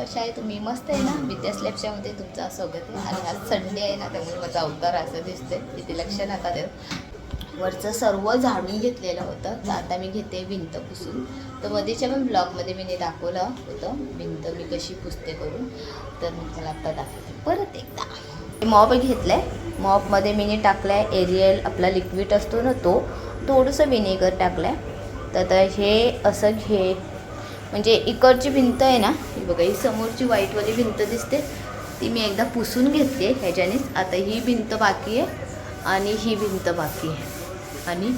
कशा आहे? तुम्ही मस्त आहे ना? विद्या स्लॅबच्यामध्ये तुमचं स्वागत आहे आणि आज संडे आहे ना त्यामुळे माझा अवतार असं दिसतंय. तिथे लक्ष नका देऊ. वरचं सर्व झाडून घेतलेलं होतं. तर आता मी घेते भिंत पुसून. तर मध्येच्या पण ब्लॉगमध्ये मी दाखवलं होतं. भिंत मी कशी पुसते करून. तर मी मला आता दाखवते. परत एकदा. मॉप आहे मॉपमध्ये मी आहे एरियल आपला लिक्विड असतो ना तो. थोडंसं विनेगर टाकलाय. तर हे असं घे. म्हणजे इकडची भिंत आहे ना ही बघा ही समोरची व्हाईटवाली भिंत दिसते. ती मी एकदा पुसून घेतली आहे ह्याच्यानेच. आता ही भिंत बाकी आहे आणि ही भिंत बाकी आहे. आणि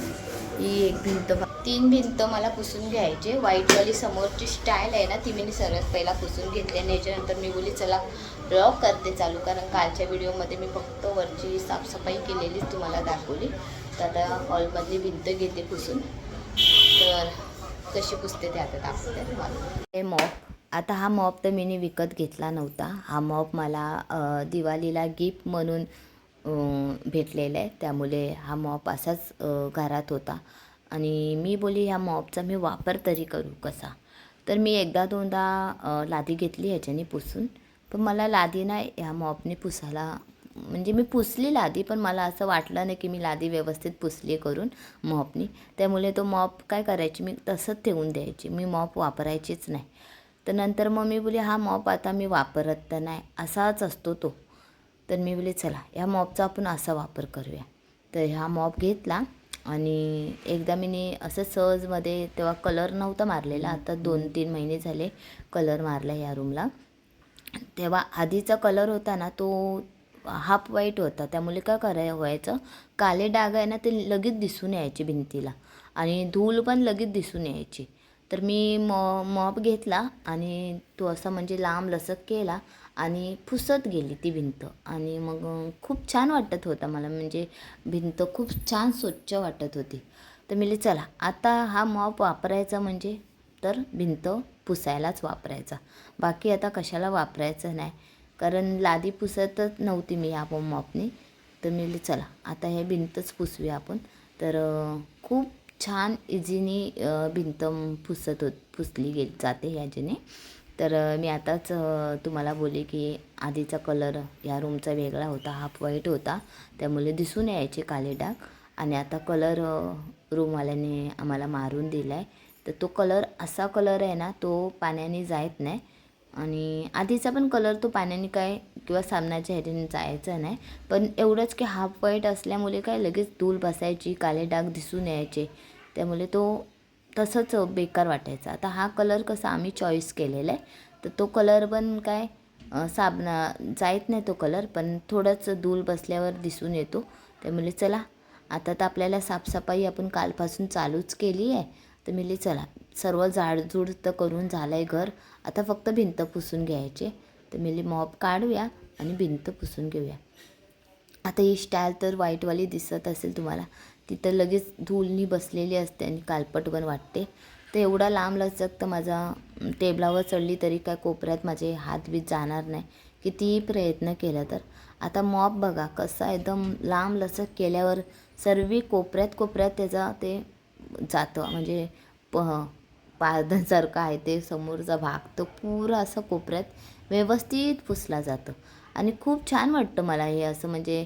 ही एक भिंत तीन भिंत मला पुसून घ्यायचे व्हाईटवाली समोरची स्टाईल आहे ना ती मी सर्वात पहिला पुसून घेतली आणि याच्यानंतर मी बोली चला ब्लॉग करते चालू कारण कालच्या व्हिडिओमध्ये मी फक्त वरची साफसफाई केलेलीच तुम्हाला दाखवली. तर आता हॉलमधली भिंत घेते पुसून. तर कशी पुसते ते आता दाखवते तुम्हाला हे मॉप आता हा मॉप तर मी विकत घेतला नव्हता. हा मॉप मला दिवाळीला गिफ्ट म्हणून भेटलेला आहे. त्यामुळे हा मॉप असाच घरात होता. आणि मी बोली ह्या मॉपचा मी वापर तरी करू कसा? तर मी एकदा दोनदा लादी घेतली ह्याच्याने पुसून. पण मला लादी नाही ह्या मॉपने पुसायला म्हणजे मी पुसली लादी पण मला असं वाटलं नाही की मी लादी व्यवस्थित पुसली करून मॉपनी. त्यामुळे तो मॉप काय करायची? मी तसंच ठेवून द्यायची. मी मॉप वापरायचीच नाही. तर नंतर मग मी बोली हा मॉप आता मी वापरत तर नाही. असाच असतो तो. तर मी बोले चला ह्या मॉपचा आपण असा वापर करूया. तर ह्या मॉप घेतला आणि एकदा मी असं सहजमध्ये तेव्हा कलर नव्हता मारलेला आता दोन तीन महिने झाले कलर मारला ह्या रूमला. तेव्हा आधीचा कलर होता ना तो हाफ वाईट होता. त्यामुळे काय कराय व्हायचं? काले डाग आहे ना ते लगेच दिसून यायचे भिंतीला. आणि धूल पण लगेच दिसून यायची. तर मी मॉ मॉप घेतला आणि तो असा म्हणजे लांब लसक केला आणि फुसत गेली ती भिंत. आणि मग खूप छान वाटत होता मला. म्हणजे भिंत खूप छान स्वच्छ वाटत होती. तर मी चला आता हा मॉप वापरायचा म्हणजे? तर भिंत पुसायलाच वापरायचा. बाकी आता कशाला वापरायचं नाही. कारण लादी पुसतच नव्हती मी या मॉपने तर मी चला आता हे भिंतच पुसूया आपण. तर खूप छान इझीनी भिंत पुसत होत पुसली गेली जाते ह्याच्याने तर मी आताच तुम्हाला बोले की आधीचा कलर या रूमचा वेगळा होता हाफ व्हाईट होता. त्यामुळे दिसून यायचे काले डाग. आणि आता कलर रूमवाल्याने आम्हाला मारून दिला आहे तर तो कलर असा कलर आहे ना तो पाण्याने जायत नाही. आणि आधीचा पण कलर तो पाण्याने काय किंवा साबणाच्या ह्याच्याने जायचा नाही. पण एवढंच की हाफ व्हाईट असल्यामुळे काय लगेच धूल बसायची काले डाग दिसून यायचे. त्यामुळे तो तसंच बेकार वाटायचा. आता हा कलर कसा आम्ही चॉईस केलेला आहे. तर तो कलर पण काय साबणा जायत नाही तो कलर पण थोडंच धूल बसल्यावर दिसून येतो. त्यामुळे चला आता तर आपल्याला साफसफाई आपण कालपासून चालूच केली आहे. तर मिली चला सर्व झाडझूड तर करून झालं आहे घर. आता फक्त भिंत पुसून घ्यायचे. तर मी मॉप काढूया आणि भिंत पुसून घेऊया. आता ही स्टाईल तर वाईटवाली दिसत असेल तुम्हाला. तिथं लगेच धूलनी बसलेली असते आणि कालपट पण वाटते. तर एवढा लांब लचक तर माझा टेबलावर चढली तरी काय कोपऱ्यात माझे हात बीत जाणार नाही. कितीही प्रयत्न केला तर. आता मॉप बघा कसा एकदम लांब लचक केल्यावर सर्व कोपऱ्यात कोपऱ्यात त्याचा ते जातं. म्हणजे प पारदासारखं आहे ते समोरचा भाग. तो पुरा असं कोपऱ्यात व्यवस्थित पुसला जातो. आणि खूप छान वाटतं मला हे असं म्हणजे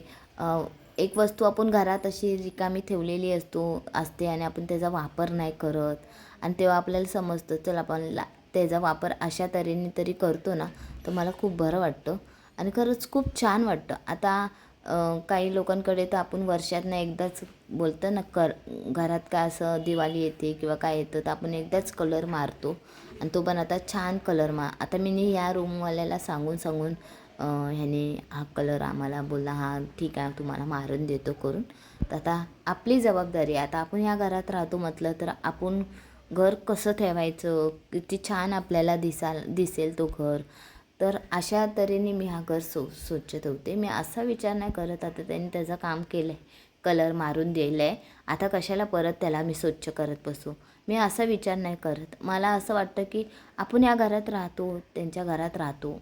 एक वस्तू आपण घरात अशी रिकामी ठेवलेली असतो असते आणि आपण त्याचा वापर नाही करत. आणि तेव्हा आपल्याला समजतं चल आपण ला त्याचा वापर अशा तऱ्हेने तरी करतो ना तर मला खूप बरं वाटतं. आणि खरंच खूप छान वाटतं. आता काही लोकांकडे तर आपण वर्षातनं एकदाच बोलतं ना कर घरात काय असं दिवाळी येते किंवा काय येतं तर आपण एकदाच कलर मारतो. आणि तो पण आता छान कलर मा आता मी या ह्या रूमवाल्याला सांगून सांगून ह्याने हा कलर आम्हाला बोलला हा ठीक आहे तुम्हाला मारून देतो करून. तर आता आपली जबाबदारी आता आपण ह्या घरात राहतो म्हटलं तर आपण घर कसं ठेवायचं? किती छान आपल्याला दिसाल दिसेल तो घर. तर अशा तऱ्हेने मी हा घर सो स्वच्छ ठेवते. मी असा विचार नाही करत. आता त्यांनी त्याचं काम केलं आहे कलर मारून दिलं आहे आता कशाला परत त्याला मी स्वच्छ करत बसू? मी असा विचार नाही करत. मला असं वाटतं की आपण या घरात राहतो त्यांच्या घरात राहतो.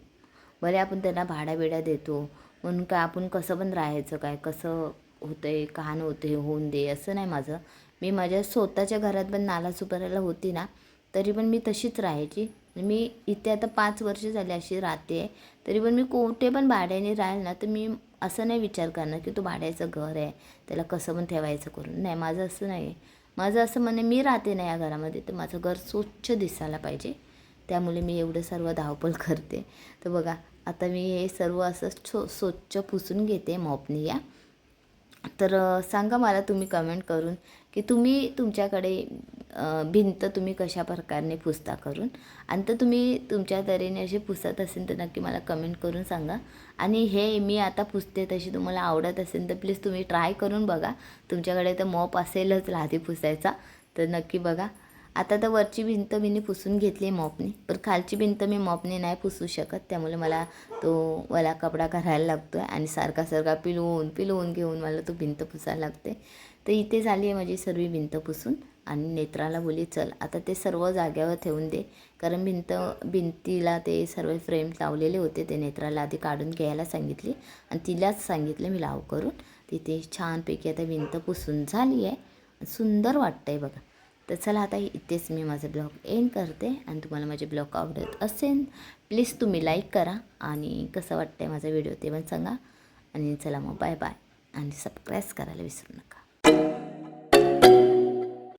भले आपण त्यांना भाड्या बिड्या देतो. म्हणून काय आपण कसं पण राहायचं काय? कसं होतं आहे कहाण होते होऊन दे. असं नाही माझं. मी माझ्या स्वतःच्या घरात पण नाला सुपारायला होती ना तरी पण मी तशीच राहायची. मी इथे आता पाच वर्ष झाली अशी राहते. आहे तरी पण मी कोठे पण भाड्याने राहील ना तर मी असं नाही विचार करणार की तो भाड्याचं घर आहे त्याला कसं पण ठेवायचं करून. नाही माझं असं नाही. आहे माझं असं म्हणे मी राहते ना या घरामध्ये तर माझं घर स्वच्छ दिसायला पाहिजे. त्यामुळे मी एवढं सर्व धावपळ करते. तर बघा आता मी हे सर्व असं छो स्वच्छ पुसून घेते मॉपनी या. तर सांगा मला तुम्ही कमेंट करून की तुम्ही तुमच्याकडे भिंत तुम्ही कशा प्रकारे पुसता करून? आणि तर तुम्ही तुमच्या तऱ्हेने असे पुसत असेल तर नक्की मला कमेंट करून सांगा. आणि हे मी आता पुसते तशी तुम्हाला आवडत असेल तर प्लीज तुम्ही ट्राय करून बघा. तुमच्याकडे तर मॉप असेलच लादी पुसायचा. तर नक्की बघा. आता तर वरची भिंत मी पुसून घेतली आहे मॉपने पण खालची भिंत मी मॉपने नाही पुसू शकत त्यामुळे मला तो वाला कपडा करायला लागतो आहे आणि सारखा सारखा पिलवून पिलवून घेऊन मला तो भिंत पुसायला लागते. तर इथे झाली आहे माझी सर्व भिंत पुसून आणि नेत्राला बोली चल आता ते सर्व जाग्यावर ठेवून दे. कारण भिंत भिंतीला ते सर्व फ्रेम लावलेले होते ते नेत्राला आधी काढून घ्यायला सांगितली आणि तिलाच सांगितलं मी लाव करून. तिथे छानपैकी आता भिंत पुसून झाली आहे. सुंदर वाटतं आहे बघा. तर चला आता इथेच मी माझं ब्लॉग एंड करते आणि तुम्हाला माझे ब्लॉग आवडत असेल प्लीज तुम्ही लाईक करा आणि कसं वाटतं आहे माझा व्हिडिओ ते पण सांगा. आणि चला मग बाय बाय आणि सबस्क्राईब करायला विसरू नका.